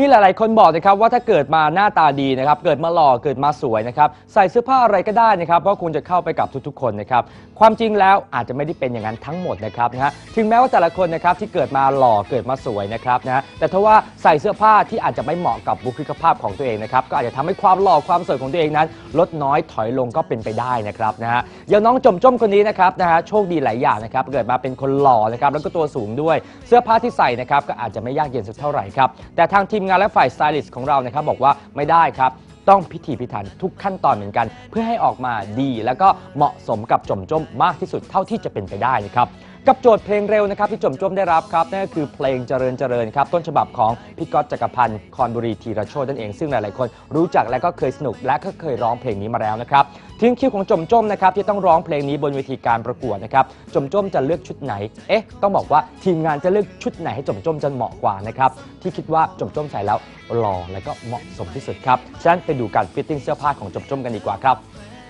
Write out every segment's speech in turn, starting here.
มีหลาย ๆ คนบอกนะครับว่าถ้าเกิดมาหน้าตาดีนะครับ เกิดมาหล่อเกิดมาสวยนะครับใส่เสื้อผ้าอะไรก็ได้นะครับก็คงจะเข้าไปกับทุก ๆ คนนะครับความจริงแล้วอาจจะไม่ได้เป็นอย่างนั้นทั้งหมดนะครับนะฮะถึงแม้ว่าแต่ละคนนะครับที่เกิดมาหล่อเกิดมาสวยนะครับนะฮะแต่ถ้าว่าใส่เสื้อผ้าที่อาจจะไม่เหมาะกับบุคลิกภาพของตัวเองนะครับก็อาจจะทำให้ความหล่อความสวยของตัวเองนั้น ลดน้อยถอยลงก็เป็นไปได้นะครับนะฮะอย่างน้องจมจมคนนี้นะครับนะฮะโชคดีหลายอย่างนะครับเกิดมาเป็นคนหล่อนะครับแล้วก็ตัวสูงด้วย เสื้อผ้าที่ใส่นะครับก็อาจจะไม่ยากเย็นสักเท่าไหร่ครับแต่ทางทีมงานและฝ่ายสไตลิสต์ของเรานะครับบอกว่าไม่ได้ครับ ต้องพิถีพิถันทุกขั้นตอนเหมือนกัน เพื่อให้ออกมาดี แล้วก็เหมาะสมกับจมจมมากที่สุดเท่าที่จะเป็นไปได้นะครับ กับโจทย์เพลงเร็วนะครับที่จมจมได้รับครับนั่นก็คือเพลงเจริญเจริญครับต้นฉบับของพี่ก๊อตจักรพันธ์คอนบุรีธีรโชตนั่นเองซึ่งหลายๆคนรู้จักและก็เคยสนุกและก็เคยร้องเพลงนี้มาแล้วนะครับถึงคิวของจมจมนะครับที่ต้องร้องเพลงนี้บนเวทีการประกวดนะครับจมจมจะเลือกชุดไหนเอ๊ะต้องบอกว่าทีมงานจะเลือกชุดไหนให้จมจมจะเหมาะกว่านะครับที่คิดว่าจมจมใส่แล้วหล่อและก็เหมาะสมที่สุดครับฉะนั้นไปดูการฟิตติ้งเสื้อผ้าของจมจมกันดีกว่าครับ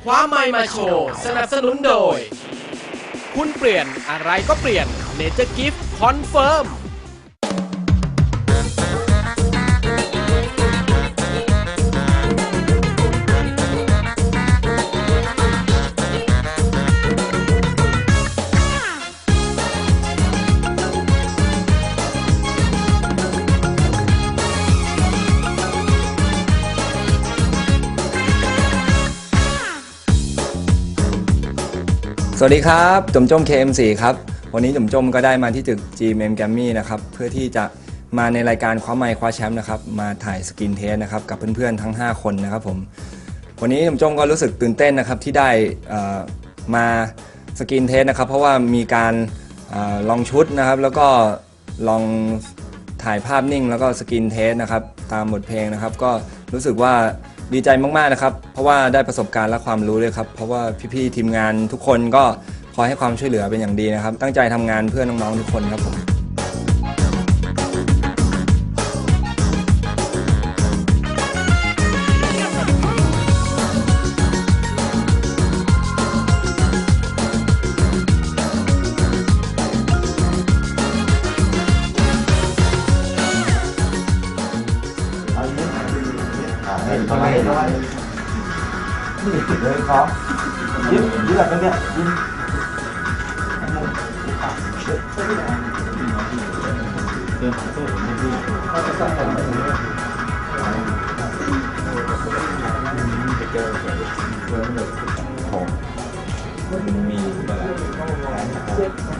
คว้าไมค์มาโชว์สนับสนุนโดย คุณเปลี่ยนอะไรก็เปลี่ยนเนเจอร์กิฟต์คอนเฟิร์ม สวัสดีครับจมจม KM4 ครับ วันนี้จมจมก็ได้มาที่ตึก GMM g a m m y นะครับ เพื่อที่จะมาในรายการคว้าไมค์คว้าแชมป์นะครับ มาถ่ายสกินเทสนะครับ กับเพื่อนๆทั้ง 5 คนนะครับผม วันนี้จมจมก็รู้สึกตื่นเต้นนะครับ ที่ได้มาสกินเทสนะครับ เพราะว่ามีการอลองชุดนะครับ แล้วก็ลองถ่ายภาพนิ่ง แล้วก็สกินเทสนะครับ ตามบทเพลงนะครับ ก็รู้สึกว่า ดีใจมากๆนะครับ เพราะว่าได้ประสบการณ์และความรู้เลยครับเพราะว่าพี่ๆทีมงานทุกคนก็คอยให้ความช่วยเหลือเป็นอย่างดีนะครับ ตั้งใจทำงานเพื่อน้องๆทุกคนครับผม นี่เลยครับยิ้มยิ้มแบบนี้ยิ้ม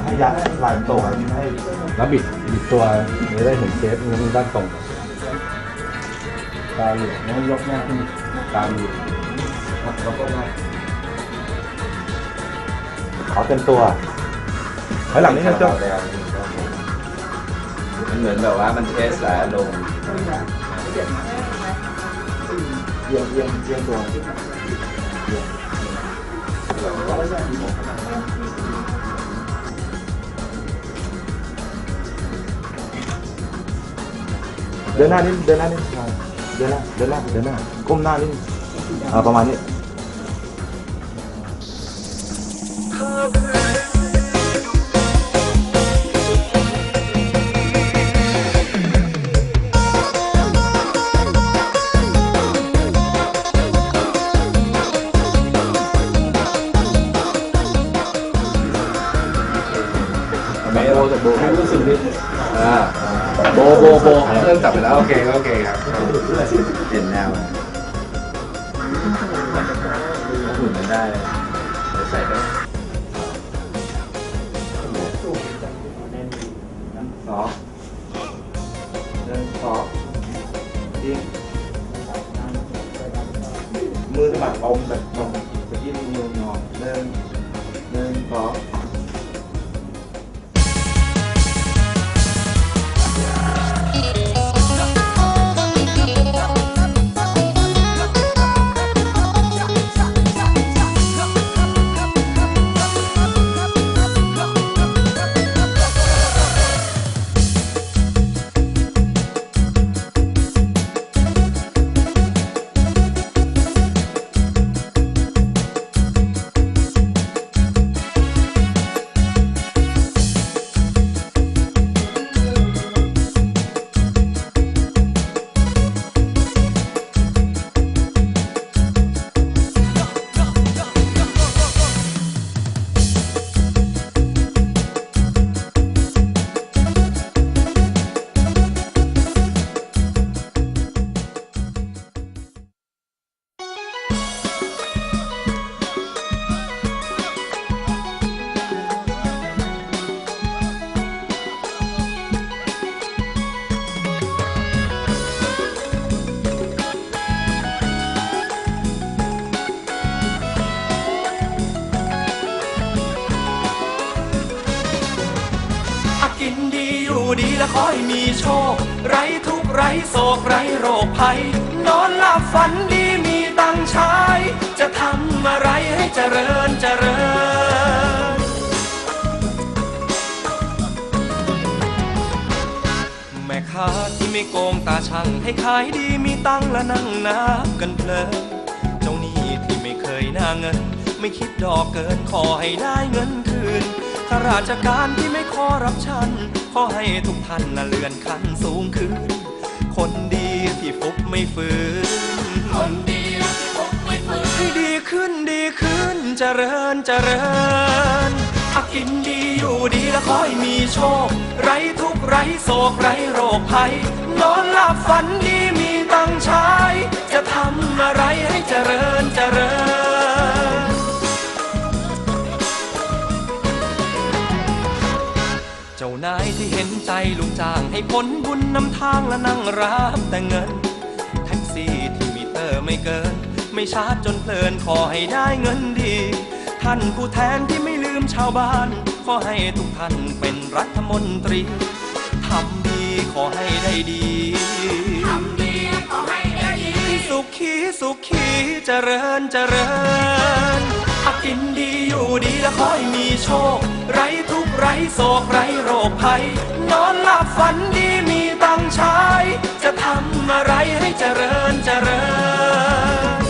ให้ยัดลายตัวให้แล้วบิดบิดตัวจะได้เห็นเชฟมันด้านตรงตาเหลืองแล้วยกหน้าขึ้นตามอยู่ แล้วก็หน้าขอเต็มตัวไว้หลังนี้นะเจ้ามันเหมือนแบบว่ามันเทสหลายลงเยี่ยมเยี่ยมเยี่ยมตัวเดินหน้านิดเดินหน้านิดเดินหน้าเดินหน้าเดินหน้าก้มหน้านิดอ่าประมาณนี้ โบโบเริ่มจับไปแล้วโอเคโอเคครับเห็นแนวหุ่นมันได้ใส่ได้องหนึ่งสองยิงมือสะบัดอมแบบ อยู่ดีและขอให้มีโชค ไร้ทุกข์ไร้โศกไร้โรคภัย นอนหลับฝันดีมีตังใช้จะทำอะไรให้เจริญเจริญ แม่ค้าที่ไม่โกงตาช่างให้ขายดีมีตังและนั่งนับกันเพลินเจ้าหนี้ที่ไม่เคยหน้าเงิน ไม่คิดดอกเกินขอให้ได้เงินคืนข้าราชการที่ไม่ขอรับชัน อให้ทุกท่านนะเลื่อนขั้นสูงขึ้น คนดีที่ฟุบไม่ฝืนคนดีที่ฟุบไม่ฝืนให้ดีขึ้นดีขึ้นเจริญเจริญอากินดีอยู่ดีและขอให้มีโชค ไร้ทุกไร้โศกไร้โรคภัยนอนหลับฝันดี ลุงจ้างให้พ้นบุญนำทางและนั่งรับแต่เงิน แท็กซี่ที่มีเตอร์ไม่เกิน ไม่ชาร์จจนเพลินขอให้ได้เงินดี ท่านผู้แทนที่ไม่ลืมชาวบ้าน ขอให้ทุกท่านเป็นรัฐมนตรีทำดีขอให้ได้ดีทำดีขอให้ได้ดี สุขีสุขีเจริญเจริญอากินดีอยู่ดีและขอให้มีโชค ไร้ทุกไร้โศกไร้โรคภัย นอนหลับฝันดีมีตังใช้ จะทำอะไรให้เจริญเจริญ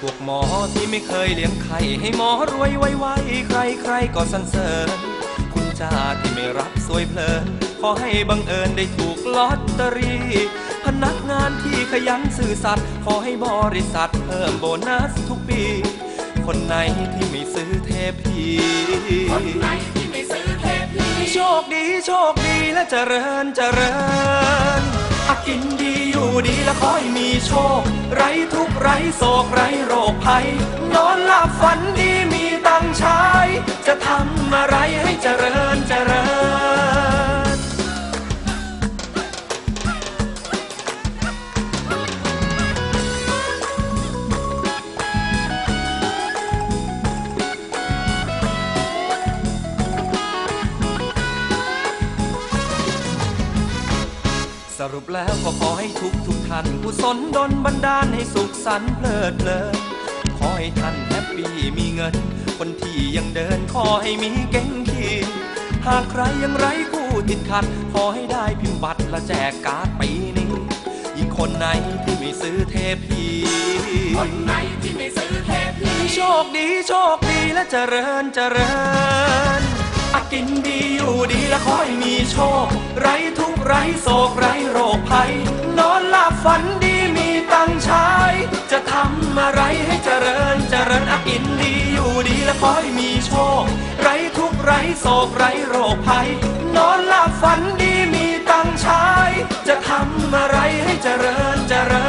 พวกหมอที่ไม่เคยเลี้ยงไข่ให้หมอรวยไวๆใครใครๆก็สรรเสริญ คุณจ่าที่ไม่รับสวยเพลินขอให้บังเอิญได้ถูกลอตเตอรี่พนักงานที่ขยันซื่อสัตย์ขอให้บริษัทเพิ่มโบนัสทุกปี คนไหนที่ไม่ซื้อเทพีคนไหนที่ไม่ซื้อเทพีโชคดีโชคดีและเจริญเจริญอากินดีอยู่ดีและขอให้มีโชค ไร้ทุกไร้โศกไร้โรคภัย นอนหลับฝันดีมีตังใช้จะทำอะไรให้เจริญเจริญ รุปแล้วก็ขอให้ทุกทุกท่านกุศลดลบันดาลให้สุขสันต์เพลิดเพลินขอให้ท่านแฮปปี้มีเงิน คนที่ยังเดินขอให้มีเก่งขี่หากใครยังไร้คู่ติดขัด ขอให้ได้พิมพ์บัตรและแจกการ์ดปีนี้ยิ่งคนไหนที่ไม่ซื้อเทพีคนไหนที่ไม่ซื้อเทพีโชคดีโชคดีและเจริญเจริญ อากินดีอยู่ดีและขอให้มีโชค ไร้ทุกข์ไร้โศกไร้โรคภัย นอนหลับฝันดีมีตังค์ใช้ จะทำอะไรให้เจริญเจริญอากินดีอยู่ดีและขอให้มีโชค ไร้ทุกข์ไร้โศกไร้โรคภัย นอนหลับฝันดีมีตังค์ใช้ จะทำอะไรให้เจริญเจริ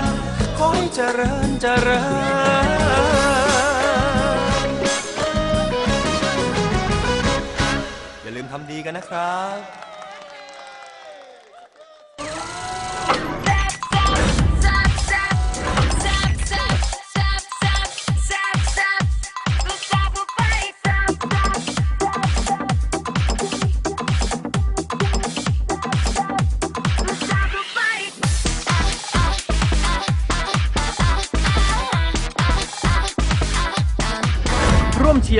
ญ ขอให้เจริญเจริญ กันนะครับ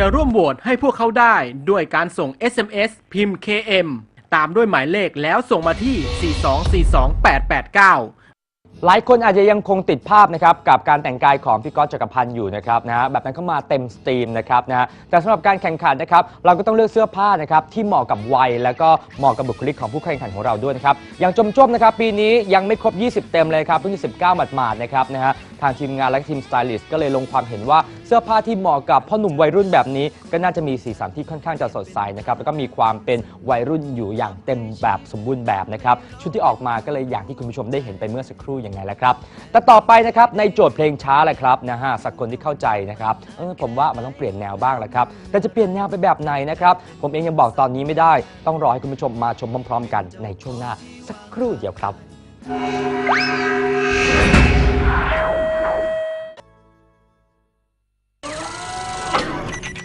ร่วมเชียร่วมโหวตให้พวกเขาได้ด้วยการส่ง SMS พิมพ์ KM ตามด้วยหมายเลขแล้วส่งมาที่ 4242889หลายคนอาจจะยังคงติดภาพนะครับกับการแต่งกายของพี่ก๊อตจักรพันธ์อยู่นะครับนะฮะแบบนั้นเข้ามาเต็มสตรีมนะครับนะฮะแต่สำหรับการแข่งขันนะครับเราก็ต้องเลือกเสื้อผ้านะครับที่เหมาะกับวัย แล้วก็เหมาะกับบุคลิกของผู้แข่งขันของเราด้วยนะครับอย่างจมจมนะครับปีนี้ยังไม่ครบ 20 เต็มเลยครับเพิ่ง19หมาดๆนะครับนะฮะ ทางทีมงานและทีมสไตลิสต์ก็เลยลงความเห็นว่าเสื้อผ้าที่เหมาะกับพ่อหนุ่มวัยรุ่นแบบนี้ ก็น่าจะมีสีสันที่ค่อนข้างจะสดใสนะครับแล้วก็มีความเป็นวัยรุ่นอยู่อย่างเต็มแบบสมบูรณ์แบบนะครับชุดที่ออกมาก็เลยอย่างที่คุณผู้ชมได้เห็นไปเมื่อสักครู่ยังไงแล้วครับแต่ต่อไปนะครับในโจทย์เพลงช้าแหละครับนะฮะสักคนที่เข้าใจนะครับเออผมว่ามันต้องเปลี่ยนแนวบ้างแหละครับแต่จะเปลี่ยนแนวไปแบบไหนนะครับผมเองยังบอกตอนนี้ไม่ได้ ต้องรอให้คุณผู้ชมมาชมพร้อมๆ กันในช่วงหน้าสักครู่เดียวครับช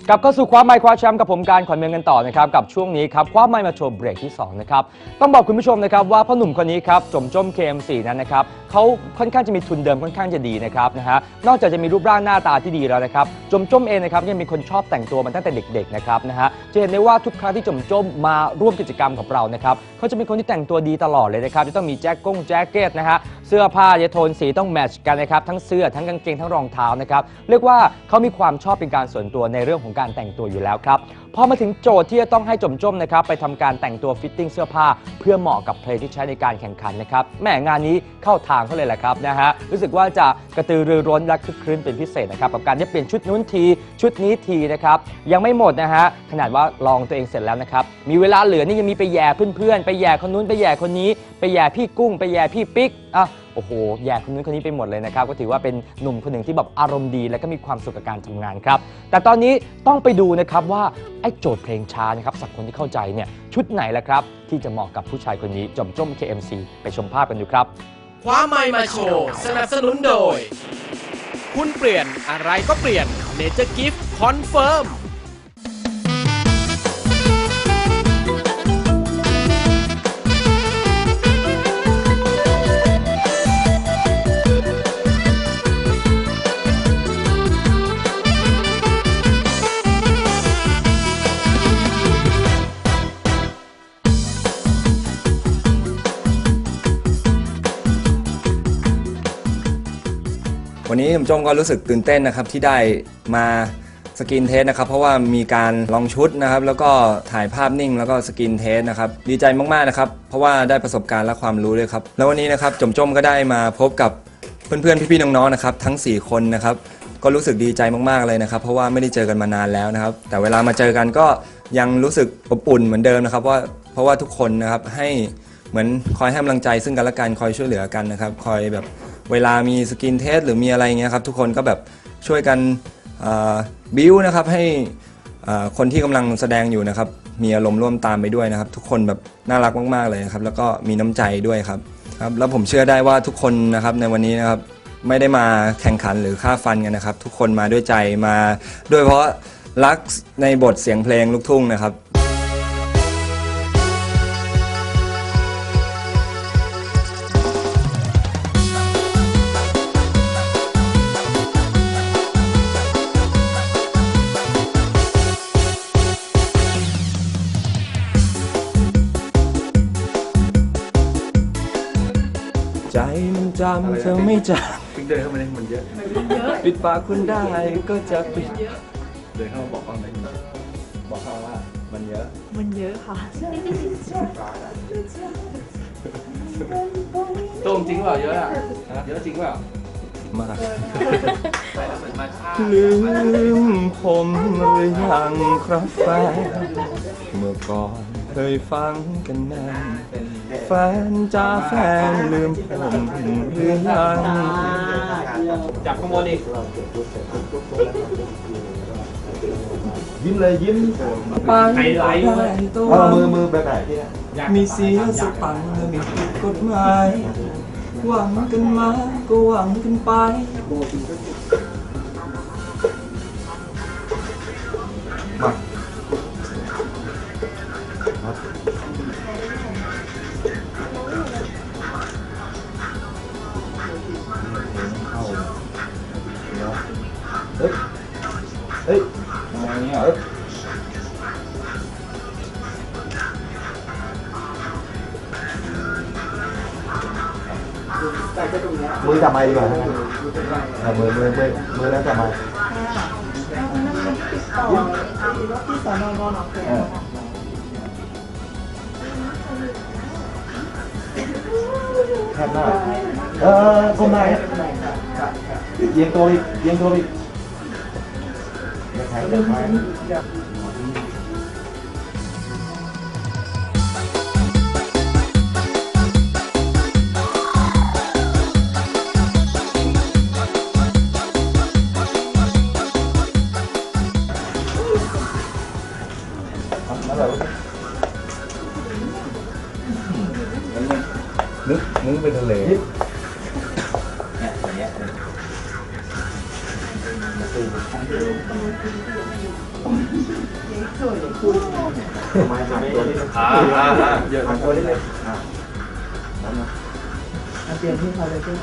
กลับเข้าสู่คว้าไมค์คว้าแชมป์กับผมการขวัญเมืองกันต่อนะครับกับช่วงนี้ครับคว้าไมค์มาโชว์เบรกที่สองนะครับต้องบอกคุณผู้ชมนะครับว่าพ่อหนุ่มคนนี้ครับจมจม KM4 นั้นนะครับเขาค่อนข้างจะมีทุนเดิมค่อนข้างจะดีนะครับนะฮะนอกจากจะมีรูปร่างหน้าตาที่ดีแล้วนะครับจมจมเองนะครับยังมีคนชอบแต่งตัวมาตั้งแต่เด็กๆนะครับนะฮะจะเห็นได้ว่าทุกครั้งที่จมจมมาร่วมกิจกรรมกับเรานะครับเขาจะเป็นคนที่แต่งตัวดีตลอดเลยนะครับจะต้องมีแจ็คก้งแจ็คเก็ตนะฮะเสื้อผ้าจะโทนสีต้องแมทช์กันนะครับ ทั้งเสื้อทั้งกางเกงทั้งรองเท้านะครับ เรียกว่าเขามีความชอบเป็นการส่วนตัวในเรื่องของการแต่งตัวอยู่แล้วครับ พอมาถึงโจทย์ที่จะต้องให้จมจมนะครับไปทำการแต่งตัวฟิตติ้งเสื้อผ้า เพื่อเหมาะกับเพลงที่ใช้ในการแข่งขันนะครับแหม่งานนี้เข้าทางเขาเลยแหละครับนะฮะรู้สึกว่าจะกระตือรือร้นและคึกครื้นเป็นพิเศษนะครับกับการที่เปลี่ยนชุดนู้นทีชุดนี้ทีนะครับยังไม่หมดนะฮะขนาดว่าลองตัวเองเสร็จแล้วนะครับมีเวลาเหลือนี่ยังมีไปแย่เพื่อนๆไปแย่คนนู้นไปแย่คนนี้ ไปแย่พี่กุ้ง ไปแย่พี่ปิ๊กอะ โอ้โหแย่คนนู้นคนนี้ไปหมดเลยนะครับ ก็ถือว่าเป็นหนุ่มคนหนึ่งที่แบบอารมณ์ดี และก็มีความสุขกับการทำงานครับ แต่ตอนนี้ต้องไปดูนะครับว่าไอ้โจทย์เพลงช้านะครับสักคนที่เข้าใจเนี่ยชุดไหนล่ะครับ ที่จะเหมาะกับผู้ชายคนนี้จอมจ้ม KMC ไปชมภาพกันดูครับคว้าไมมาโชว์สนับสนุนโดย คุณเปลี่ยนอะไรก็เปลี่ยนเนเจอร์กิฟต์คอนเฟิร์ม วันนี้ผมจมก็รู้สึกตื่นเต้นนะครับที่ได้มาสกินเทสนะครับเพราะว่ามีการลองชุดนะครับแล้วก็ถ่ายภาพนิ่งแล้วก็สกินเทสนะครับดีใจมากๆนะครับเพราะว่าได้ประสบการณ์และความรู้ด้วยครับแล้ววันนี้นะครับจมจมก็ได้มาพบกับเพื่อนๆพี่ๆน้องๆนะครับทั้ง 4 คนนะครับก็รู้สึกดีใจมากๆเลยนะครับเพราะว่าไม่ได้เจอกันมานานแล้วนะครับแต่เวลามาเจอกันก็ยังรู้สึกอบอุ่นเหมือนเดิมนะครับว่าเพราะว่าทุกคนนะครับให้เหมือนคอยให้กำลังใจซึ่งกันและกันคอยช่วยเหลือกันนะครับคอยแบบ เวลามีสกินเทสหรือมีอะไรเงี้ยครับทุกคนก็แบบช่วยกันบิวนะครับให้คนที่กำลังแสดงอยู่นะครับมีอารมณ์ร่วมตามไปด้วยนะครับ ทุกคนแบบน่ารักมากๆเลยครับแล้วก็มีน้ำใจด้วยครับครับแล้วผมเชื่อได้ว่าทุกคนนะครับในวันนี้นะครับไม่ได้มาแข่งขันหรือค่าฟันกันนะครับ ทุกคนมาด้วยใจมาด้วยเพราะรักในบทเสียงเพลงลูกทุ่งนะครับำเธอไม่จเดินเข้ามาในมันเยอะำปิดปากคุณได้ก็จะปิด เดินเข้ามาบอกเขาไหมบอกเขาว่ามันเยอะ มันเยอะค่ะตรงจริงเปล่าเยอะอะเยอะจริงเปล่ามากลืมผมหรือยังครับแฟนเมื่อก่อน เคยฟังกันนานแฟนจ้าแฟนลืมผมหรือยังจับขโมยอีกยิ้มเลยยิ้มไปได้ตัวเอามือมือแบบไหนที่เนี่ยมีเสียสตังค์และมีผิดกฎหมายหวังกันมาก็หวังกันไป ฮ้ยทำไมเงี้ยเฮ้ยมือจับไม้ดีกว่าเออมื อมือมือมือ ม้ที่สอนองอหนองเขือแคบหน้าเออก้มหน้านตัวอีกเอียงตัวอีกอย่าแข็งอย่าเลยอย่างเจากตัวนี้อ่าอ่าอ่าเยอะมาตัวนี้เลยอ่าเปลี่ยนที่เขาเลยที่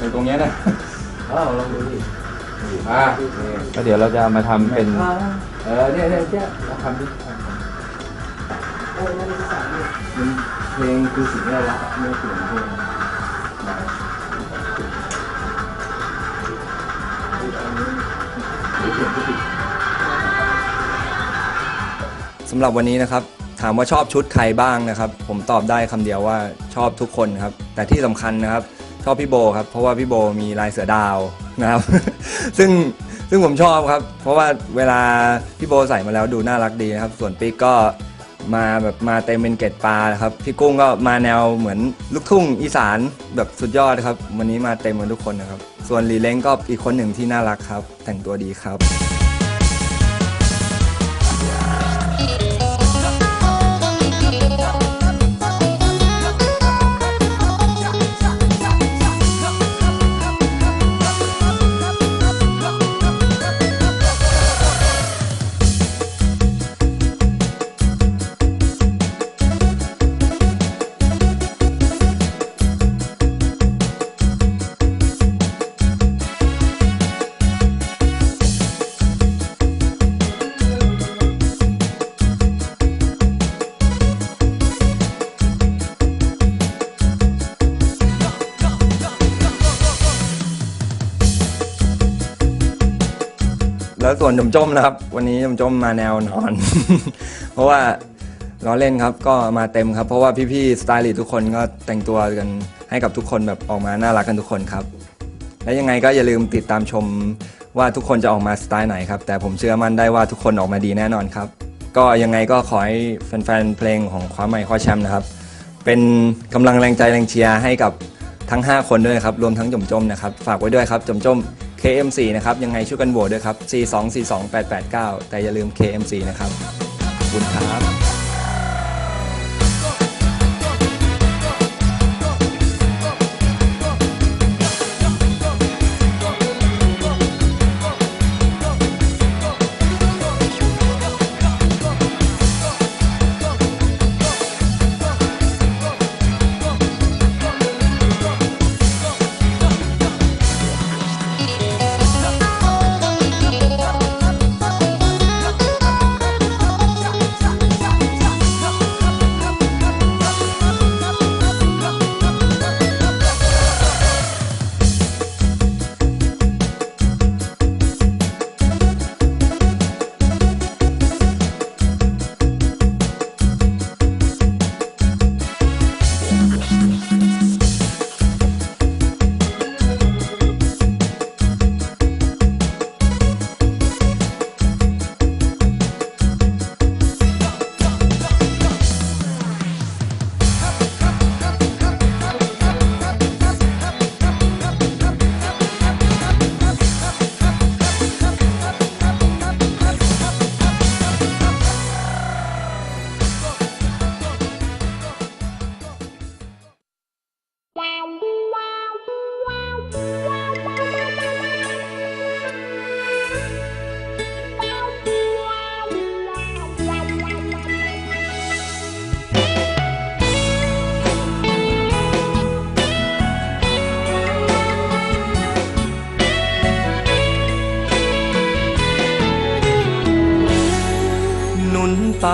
อยู่ตรงนี้นะอ้าวลองดูดิอ่าก็เดี๋ยวเราจะมาทำเป็น เออเนี่ยเนี่ยเนี่ยเราทำดิเพลงคือสิ่งที่เรารักเมื่อเปลี่ยนเพลง สำหรับวันนี้นะครับ ถามว่าชอบชุดใครบ้างนะครับ ผมตอบได้คำเดียวว่าชอบทุกคนครับ แต่ที่สำคัญนะครับ ชอบพี่โบครับ เพราะว่าพี่โบมีลายเสือดาวนะครับ ซึ่งซึ่งผมชอบครับ เพราะว่าเวลาพี่โบใส่มาแล้วดูน่ารักดีนะครับ ส่วนปิ๊กก็มาแบบมาเต็มเป็นเกล็ดปลาครับ พี่กุ้งก็มาแนวเหมือนลูกทุ่งอีสานแบบสุดยอดครับ วันนี้มาเต็มกันทุกคนนะครับ ส่วนลีเล้งก็อีกคนหนึ่งที่น่ารักครับ แต่งตัวดีครับ วนจมจมนะครับ วันนี้จมจมมาแนวนอน เพราะว่าล้อเล่นครับก็มาเต็มครับ เพราะว่าพี่ๆสไตลิสต์ทุกคนก็แต่งตัวกันให้กับทุกคนแบบออกมาน่ารักกันทุกคนครับ และยังไงก็อย่าลืมติดตามชมว่าทุกคนจะออกมาสไตล์ไหนครับ แต่ผมเชื่อมั่นได้ว่าทุกคนออกมาดีแน่นอนครับ ก็ยังไงก็ขอให้แฟนๆเพลงของคว้าใหม่คว้าแชมป์นะครับ เป็นกำลังแรงใจแรงเชียร์ให้กับทั้ง 5 คนด้วยครับ รวมทั้งจมจมนะครับ ฝากไว้ด้วยครับจมจม KM4 นะครับ ยังไงช่วยกันโหวตด้วยครับ4242889 แต่อย่าลืม KM4 นะครับขอบคุณครับ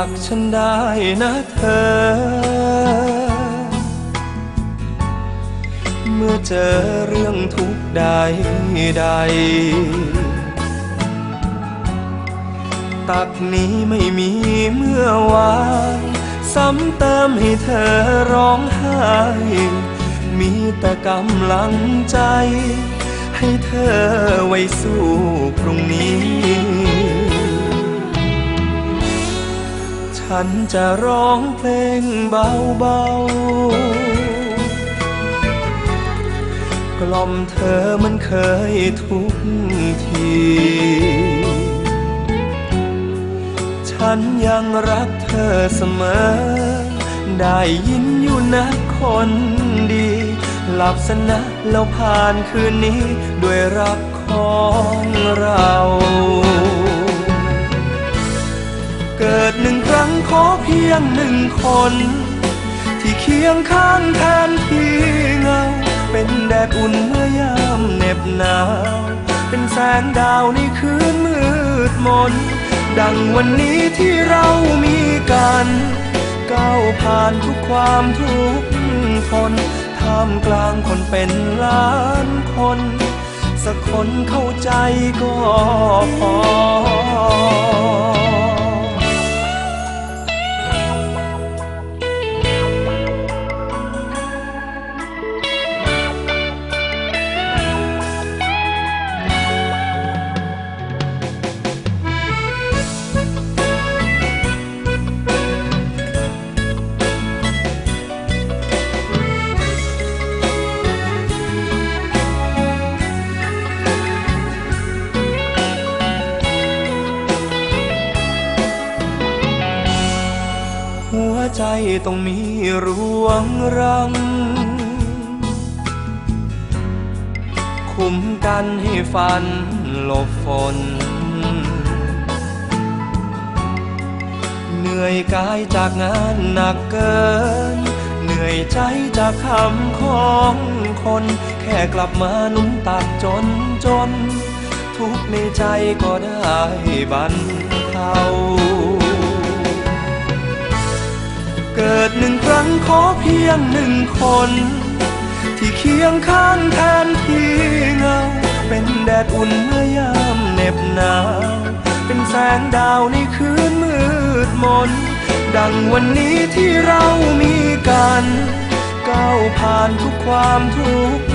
กฉันได้นะเธอ เมื่อเจอเรื่องทุกข์ใดใด ตักนี้ไม่มีเมื่อวานซ้ำเติมให้เธอร้องไห้ มีแต่กำลังใจ ให้เธอไว้สู้พรุ่งนี้ ฉันจะร้องเพลงเบาๆ กล่อมเธอมันเคยทุกที ฉันยังรักเธอเสมอ ได้ยินอยู่นะคนดี หลับสนะแล้วผ่านคืนนี้ ด้วยรักของเรา เกิดหนึ่งครั้งขอเพียงหนึ่งคน ที่เคียงข้างแทนที่เงา เป็นแดดอุ่นเมื่อยามเหน็บหนาว เป็นแสงดาวในคืนมืดมน ดังวันนี้ที่เรามีกันก้าวผ่านทุกความทุกข์ทนท่ามกลางคนเป็นล้านคน สักคนเข้าใจก็พอ รังคุ้มกันให้ฟันหลบฝน เหนื่อยกายจากงานหนักเกิน เหนื่อยใจจากคำของคน แค่กลับมาหนุนตักจนจน ทุกในใจก็ได้บรรเทา เกิดหนึ่งครั้งขอเพียงหนึ่งคน ที่เคียงข้างแทนที่เงา เป็นแดดอุ่นเมื่อยามเหน็บหนาว เป็นแสงดาวในคืนมืดมน ดังวันนี้ที่เรามีกันก้าวผ่านทุกความทุกข์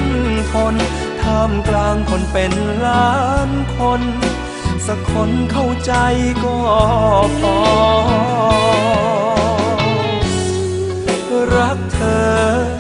ทนท่ามกลางคนเป็นล้านคน สักคนเข้าใจก็พอ รักเธอ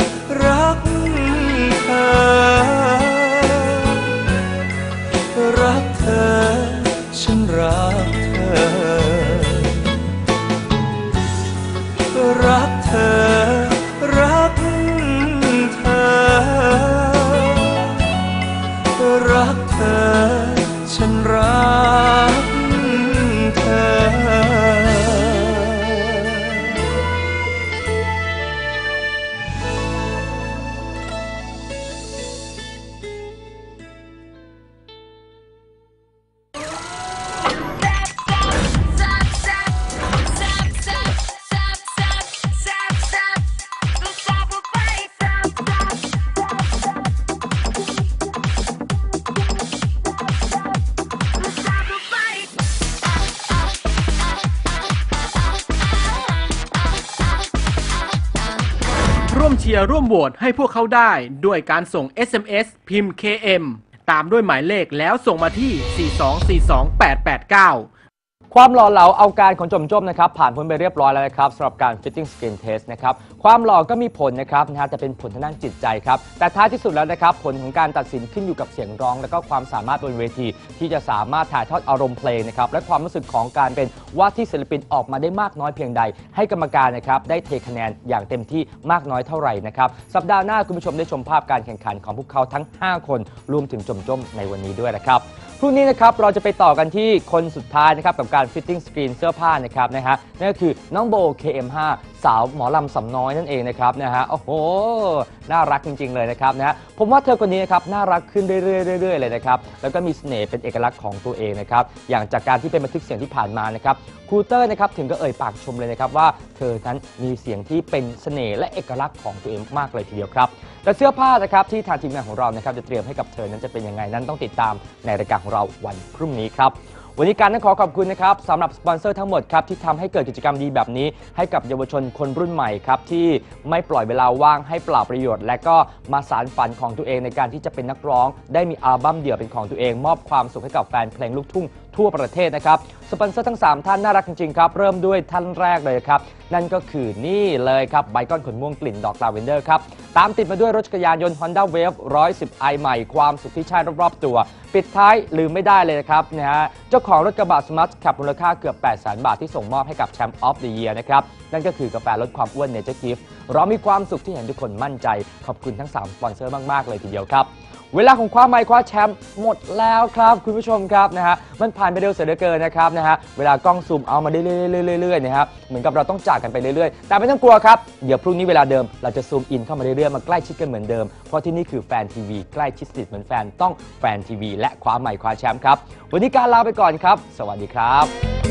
ชียร์ร่วมโหวตให้พวกเขาได้ ด้วยการส่ง SMS พิมพ์ KM ตามด้วยหมายเลขแล้วส่งมาที่ 4242889 ความหล่อเหลาเอาการของจมจมนะครับผ่านพ้นไปเรียบร้อยแล้วนะครับสำหรับการ fitting skin test นะครับความหล่อก็มีผลนะครับนะฮะแต่เป็นผลทางด้านจิตใจครับแต่ท้ายที่สุดแล้วนะครับผลของการตัดสินขึ้นอยู่กับเสียงร้อง และก็ความสามารถบนเวที ที่จะสามารถถ่ายทอดอารมณ์เพลงนะครับและความรู้สึกของการเป็นว่าที่ศิลปินออกมาได้มากน้อยเพียงใด ให้กรรมการนะครับได้เทคะแนนอย่างเต็มที่มากน้อยเท่าไหร่นะครับสัปดาห์หน้าคุณผู้ชมได้ชมภาพการแข่งขันของพวกเขาทั้ง 5 คนรวมถึงจมจมในวันนี้ด้วยนะครับ พรุ่งนี้นะครับเราจะไปต่อกันที่คนสุดท้ายนะครับกับการฟิตติ้งสกรีนเสื้อผ้านะครับนะฮะนั่นก็คือน้องโบ KM5 สาวหมอลำสำน้อยนั่นเองนะครับนะฮะโอ้โหน่ารักจริง ๆ เลยนะครับนะฮะผมว่าเธอคนนี้นะครับน่ารักขึ้นเรื่อยๆเรื่อยๆเลยนะครับแล้วก็มีเสน่ห์เป็นเอกลักษณ์ของตัวเองนะครับอย่างจากการที่เป็นบันทึกเสียงที่ผ่านมานะครับครูเตอร์นะครับถึงก็เอ่ยปากชมเลยนะครับว่าเธอนั้นมีเสียงที่เป็นเสน่ห์และเอกลักษณ์ของตัวเองมากเลยทีเดียวครับแต่เสื้อผ้านะครับที่ทางทีมงานของเรานะครับจะเตรียมให้กับเธอนั้นจะเป็นยังไงนั้นต้องติดตามในรายการของเราวันพรุ่งนี้ครับ วันนี้การต้องขอขอบคุณนะครับสำหรับสปอนเซอร์ทั้งหมดครับที่ทำให้เกิดกิจกรรมดีแบบนี้ ให้กับเยาวชนคนรุ่นใหม่ครับที่ไม่ปล่อยเวลาว่างให้เปล่าประโยชน์ และก็มาสารฝันของตัวเองในการที่จะเป็นนักร้อง ได้มีอัลบั้มเดี่ยวเป็นของตัวเอง มอบความสุขให้กับแฟนเพลงลูกทุ่งทั่วประเทศนะครับ สปอนเซอร์ทั้ง 3 ท่านน่ารักจริงๆครับ เริ่มด้วยท่านแรกเลยครับ นั่นก็คือนี่เลยครับไบคอนขนม่วงกลิ่นดอกลาเวนเดอร์ครับ ตามติดมาด้วยรถจักรยานยนต์ Honda Wave 110i ใหม่ความสุขที่ใช่รอบๆตัว ปิดท้ายลืมไม่ได้เลยนะครับนะฮะเจ้าของรถกระบะสมาร์ทแคปมูลค่าเกือบ 8 0 0 0 0 บาทที่ส่งมอบให้กับแชมป์ออฟเดอะเยียร์นะครับนั่นก็คือกาแฟลดความอ้วนเนเจอร์กิฟเรามีความสุขที่เห็นทุกคนมั่นใจ ขอบคุณทั้ง3สปอนเซอร์มากๆเลยทีเดียวครับ เวลาของคว้าไมค์คว้าแชมป์หมดแล้วครับคุณผู้ชมครับนะฮะมันผ่านไปเร็วเสียเหลือเกินนะครับนะฮะเวลากล้องซูมเอามาเรื่อยๆๆๆๆนะครับเหมือนกับเราต้องจากกันไปเรื่อยๆ แต่ไม่ต้องกลัวครับเดี๋ยวพรุ่งนี้เวลาเดิมเราจะซูมอินเข้ามาเรื่อยๆมาใกล้ชิดกันเหมือนเดิมเพราะที่นี่คือแฟนทีวีใกล้ชิดสนิทเหมือนแฟนต้องแฟนทีวีและคว้าไมค์คว้าแชมป์ครับวันนี้การลาไปก่อนครับ สวัสดีครับ